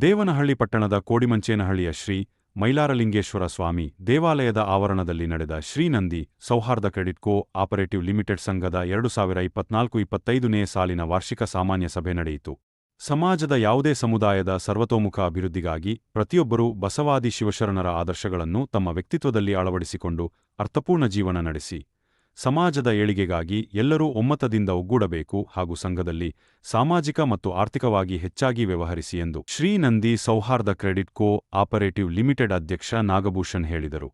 ದೇವನಹಳ್ಳಿ ಪಟ್ಟಣದ ಕೋಡಿಮಂಚೇನಹಳ್ಳಿಯ ಶ್ರೀ ಮೈಲಾರಲಿಂಗೇಶ್ವರ ಸ್ವಾಮಿ ದೇವಾಲಯದ ಆವರಣದಲ್ಲಿ ನಡೆದ ಶ್ರೀನಂದಿ ಸೌಹಾರ್ದ ಕ್ರೆಡಿಟ್ ಕೋ ಆಪರೇಟಿವ್ ಲಿಮಿಟೆಡ್ ಸಂಘದ ಎರಡು ಸಾವಿರ ಇಪ್ಪತ್ನಾಲ್ಕು ಇಪ್ಪತ್ತೈದನೇ ಸಾಲಿನ ವಾರ್ಷಿಕ ಸಾಮಾನ್ಯ ಸಭೆ ನಡೆಯಿತು. ಸಮಾಜದ ಯಾವುದೇ ಸಮುದಾಯದ ಸರ್ವತೋಮುಖ ಅಭಿವೃದ್ಧಿಗಾಗಿ ಪ್ರತಿಯೊಬ್ಬರೂ ಬಸವಾದಿ ಶಿವಶರಣರ ಆದರ್ಶಗಳನ್ನು ತಮ್ಮ ವ್ಯಕ್ತಿತ್ವದಲ್ಲಿ ಅಳವಡಿಸಿಕೊಂಡು ಅರ್ಥಪೂರ್ಣ ಜೀವನ ನಡೆಸಿ. ಸಮಾಜದ ಏಳಿಗೆಗಾಗಿ ಎಲ್ಲರೂ ಒಮ್ಮತದಿಂದ ಒಗ್ಗೂಡಬೇಕು ಹಾಗೂ ಸಂಘದಲ್ಲಿ ಸಾಮಾಜಿಕ ಮತ್ತು ಆರ್ಥಿಕವಾಗಿ ಹೆಚ್ಚಾಗಿ ವ್ಯವಹರಿಸಿ ಎಂದು ಶ್ರೀನಂದಿ ಸೌಹಾರ್ದ ಕ್ರೆಡಿಟ್ ಕೋ ಆಪರೇಟಿವ್ ಲಿಮಿಟೆಡ್ ಅಧ್ಯಕ್ಷ ನಾಗಭೂಷಣ್ ಹೇಳಿದರು.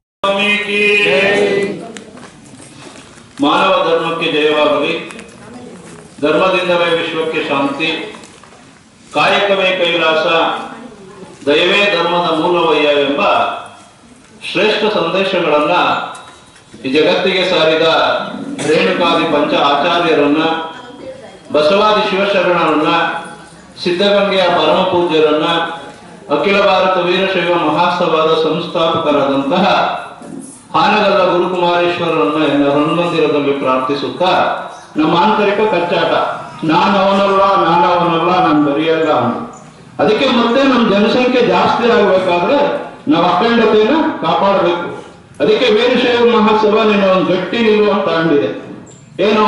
ದಯವೇ ಧರ್ಮದ ಮೂಲವಯ್ಯ ಎಂಬ ಶ್ರೇಷ್ಠ ಸಂದೇಶಗಳನ್ನ ಈ ಜಗತ್ತಿಗೆ ಸಾರಿದ ರೇಣುಕಾದಿ ಪಂಚ ಆಚಾರ್ಯರನ್ನ, ಬಸವಾದಿ ಶಿವಶರಣರನ್ನ, ಸಿದ್ಧಗಂಗೆಯ ಪರಮ ಪೂಜ್ಯರನ್ನ, ಅಖಿಲ ಭಾರತ ವೀರಶೈವ ಮಹಾಸಭಾದ ಸಂಸ್ಥಾಪಕರಾದಂತಹ ಹಾನಗಲ್ಲ ಗುರುಕುಮಾರೇಶ್ವರರನ್ನ ಎನ್ನ ಹನುಮಂದಿರದಲ್ಲಿ ಪ್ರಾರ್ಥಿಸುತ್ತಾ, ನಮ್ಮ ಆಂತರಿಕ ಕಚ್ಚಾಟ. ನಾನು ಅವನಲ್ಲ ನಾನು ಅವನಲ್ಲ ನಾನು ಬರೆಯಲ್ಲ ಅವನು. ಅದಕ್ಕೆ ಮತ್ತೆ ನಮ್ಮ ಜನಸಂಖ್ಯೆ ಜಾಸ್ತಿ ಆಗಬೇಕಾದ್ರೆ ನಾವು ಅಖಂಡತೆಯನ್ನ ಕಾಪಾಡಬೇಕು. ಅದಕ್ಕೆ ವೀರಶೈವ ಮಹಾಸಭಾ ಒಂದು ಗಟ್ಟಿ ನಿಲ್ಲುವಂತ ತಾಂಡಿದೆ ಏನು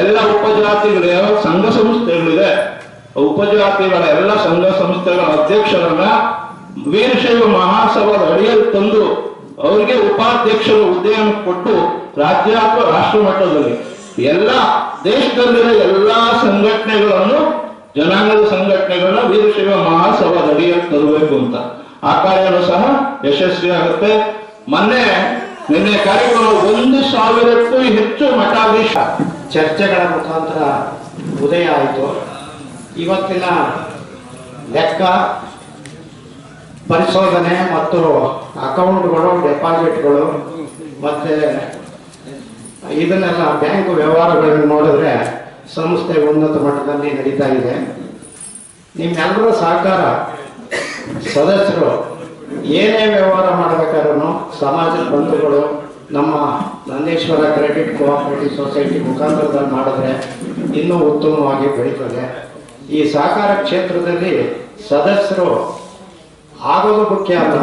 ಎಲ್ಲ ಉಪಜಾತಿಗಳು ಯಾವ ಸಂಘ ಸಂಸ್ಥೆಗಳಿದೆ. ಉಪಜಾತಿಗಳ ಎಲ್ಲ ಸಂಘ ಸಂಸ್ಥೆಗಳ ಅಧ್ಯಕ್ಷರನ್ನ ವೀರಶೈವ ಮಹಾಸಭಾದ ಅಡಿಯಲ್ಲಿ ತಂದು ಅವರಿಗೆ ಉಪಾಧ್ಯಕ್ಷರ ಹುದ್ದೆಯನ್ನು ಕೊಟ್ಟು ರಾಜ್ಯ ಅಥವಾ ರಾಷ್ಟ್ರ ಮಟ್ಟದಲ್ಲಿ ಎಲ್ಲ ದೇಶದಲ್ಲಿರೋ ಎಲ್ಲಾ ಸಂಘಟನೆಗಳನ್ನು, ಜನಾಂಗದ ಸಂಘಟನೆಗಳನ್ನ ವೀರಶೈವ ಮಹಾಸಭಾದ ಅಡಿಯಲ್ಲಿ ತರಬೇಕು ಅಂತ. ಆ ಕಾರ್ಯನೂ ಸಹ ಯಶಸ್ವಿ ಆಗುತ್ತೆ ಮೊನ್ನೆ ನಿನ್ನೆ ಕಾರ್ಯಕ್ರಮ ಒಂದು ಸಾವಿರಕ್ಕೂ ಹೆಚ್ಚು ಮಠಾಧೀಶ. ಚರ್ಚೆಗಳ ಮುಖಾಂತರ ಉದಯ ಆಯಿತು. ಇವತ್ತಿನ ಲೆಕ್ಕ, ಪರಿಶೋಧನೆ ಮತ್ತು ಅಕೌಂಟ್ಗಳು, ಡೆಪಾಸಿಟ್ಗಳು, ಮತ್ತೆ ಇದನ್ನೆಲ್ಲ ಬ್ಯಾಂಕ್ ವ್ಯವಹಾರಗಳನ್ನು ನೋಡಿದ್ರೆ ಸಂಸ್ಥೆ ಉನ್ನತ ಮಟ್ಟದಲ್ಲಿ ನಡೀತಾ ಇದೆ. ನಿಮ್ಮೆಲ್ಲರ ಸಹಕಾರ ಸದಸ್ಯರು ಏನೇ ವ್ಯವಹಾರ ಮಾಡಬೇಕಾದ್ರೂ ಸಮಾಜದ ಬಂಧುಗಳು ನಮ್ಮ ನಂದೇಶ್ವರ ಕ್ರೆಡಿಟ್ ಕೋಆಪರೇಟಿವ್ ಸೊಸೈಟಿ ಮುಖಾಂತರದಲ್ಲಿ ಮಾಡಿದ್ರೆ ಇನ್ನೂ ಉತ್ತಮವಾಗಿ ಬೆಳೀತದೆ. ಈ ಸಹಕಾರ ಕ್ಷೇತ್ರದಲ್ಲಿ ಸದಸ್ಯರು ಆಗೋದು ಮುಖ್ಯ ಅಲ್ಲ.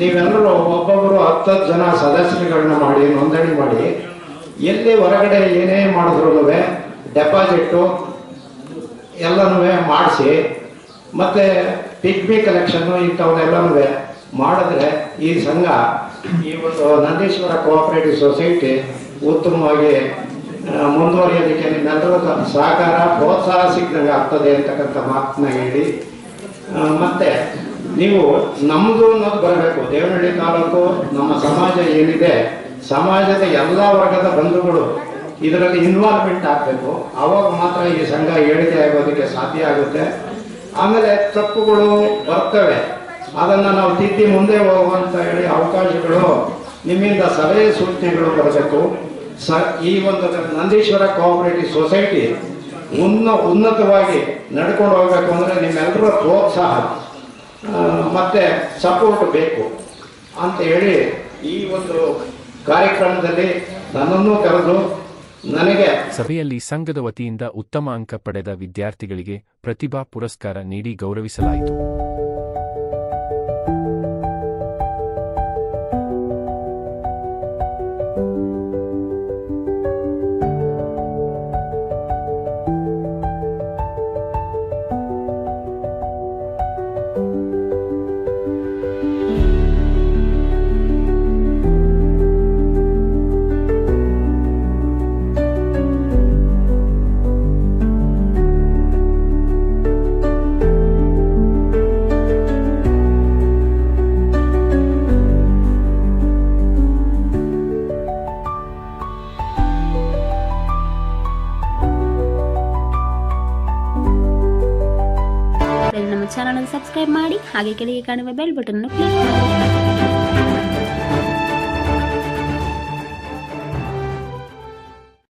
ನೀವೆಲ್ಲರೂ ಒಬ್ಬೊಬ್ಬರು ಹತ್ತತ್ತು ಜನ ಸದಸ್ಯರುಗಳನ್ನ ಮಾಡಿ, ನೋಂದಣಿ ಮಾಡಿ, ಎಲ್ಲಿ ಹೊರಗಡೆ ಏನೇ ಮಾಡಿದ್ರು ಡೆಪಾಸಿಟ್ಟು ಎಲ್ಲನೂ ಮಾಡಿಸಿ, ಮತ್ತೆ ಪಿಗ್ಮಿ ಕಲೆಕ್ಷನ್ನು ಇಂಥವನ್ನೆಲ್ಲನೂ ಮಾಡಿದ್ರೆ ಈ ಸಂಘ, ಈ ಒಂದು ನಂದೀಶ್ವರ ಕೋಆಪರೇಟಿವ್ ಸೊಸೈಟಿ ಉತ್ತಮವಾಗಿ ಮುಂದುವರಿಯೋದಕ್ಕೆ ನಿಮ್ಮೆಲ್ಲರೂ ಸಹಕಾರ ಪ್ರೋತ್ಸಾಹ ಸಿಕ್ಕಂಗೆ ಆಗ್ತದೆ ಅಂತಕ್ಕಂಥ ಮಾತನ್ನ ಹೇಳಿ. ಮತ್ತೆ ನೀವು ನಮ್ಮದು ಅನ್ನೋದು ಬರಬೇಕು. ದೇವನಹಳ್ಳಿ ತಾಲೂಕು ನಮ್ಮ ಸಮಾಜ ಏನಿದೆ, ಸಮಾಜದ ಎಲ್ಲ ವರ್ಗದ ಬಂಧುಗಳು ಇದರಲ್ಲಿ ಇನ್ವಾಲ್ವ್ಮೆಂಟ್ ಆಗಬೇಕು. ಆವಾಗ ಮಾತ್ರ ಈ ಸಂಘ ಏಳಿಗೆ ಆಗೋದಕ್ಕೆ ಸಾಧ್ಯ ಆಗುತ್ತೆ. ಆಮೇಲೆ ತಪ್ಪುಗಳು ಬರ್ತವೆ. ಅದನ್ನ ನಾವು ತಿದ್ದಿ ಮುಂದೆ ಹೋಗುವಂತ ಹೇಳಿ ಅವಕಾಶಗಳು, ನಿಮ್ಮಿಂದ ಸಲಹೆ ಸೂಚನೆಗಳು ಬರಬೇಕು. ಸ, ಈ ಒಂದು ನಂದೀಶ್ವರ ಕೋಆಪರೇಟಿವ್ ಸೊಸೈಟಿ ಉನ್ನ, ಉನ್ನತವಾಗಿ ನಡ್ಕೊಂಡು ಹೋಗ್ಬೇಕು ಅಂದ್ರೆ ನಿಮ್ಮೆಲ್ಲರ ಪ್ರೋತ್ಸಾಹ ಮತ್ತು ಸಪೋರ್ಟ್ ಬೇಕು ಅಂತ ಹೇಳಿ ಈ ಒಂದು ಕಾರ್ಯಕ್ರಮದಲ್ಲಿ ನನ್ನನ್ನು ಕರೆದು ನನಗೆ ಸಭೆಯಲ್ಲಿ ಸಂಘದ ವತಿಯಿಂದ ಉತ್ತಮ ಅಂಕ ಪಡೆದ ವಿದ್ಯಾರ್ಥಿಗಳಿಗೆ ಪ್ರತಿಭಾ ಪುರಸ್ಕಾರ ನೀಡಿ ಗೌರವಿಸಲಾಯಿತು. ಚಾನಲ್ ಅನ್ನು ಸಬ್ಸ್ಕ್ರೈಬ್ ಮಾಡಿ ಹಾಗೆ ಕೆಳಗೆ ಕಾಣುವ ಬೆಲ್ ಬಟನ್ ಅನ್ನು ಕ್ಲಿಕ್ ಮಾಡಿ.